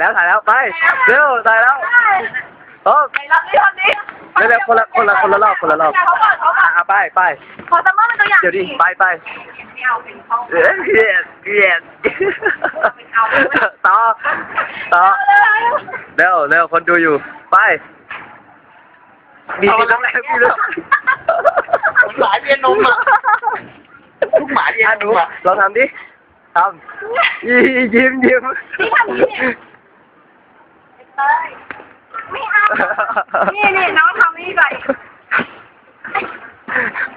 แล้วถ่ายแล้วไปเร็วถ่ายแล้วโอ้ไปรับดิรับดิเร็วๆคนละคนละคนละรอบคนละรอบเขาก่อนเขาก่อนอะไปไปขอซัมเมอร์เป็นตัวอย่างเดี๋ยวดิไปไปไม่เอาเป็นเขาเย้เย้เย้ต่อต่อเร็วเร็วคนดูอยู่ไปมีมีต้องแรงมีต้องหมาเรียนนมอะลูกหมาเรียนอะนหนูมอะลองทำดิทำยิ้มยิ้มยิ้มนี่ ไม่เอา นี่นี่น้องทำนี่ไป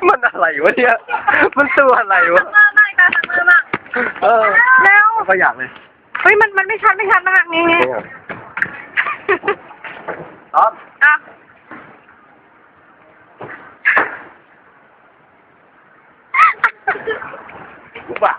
มันอะไรวะเนี่ย มันตัวอะไรวะ ทำมือมากตาทำมือมากเออเร็วก็อยากเลยเฮ้ยมันมันไม่ชัดไม่ชัดมากนี่นี่ตอบอะกูบ้า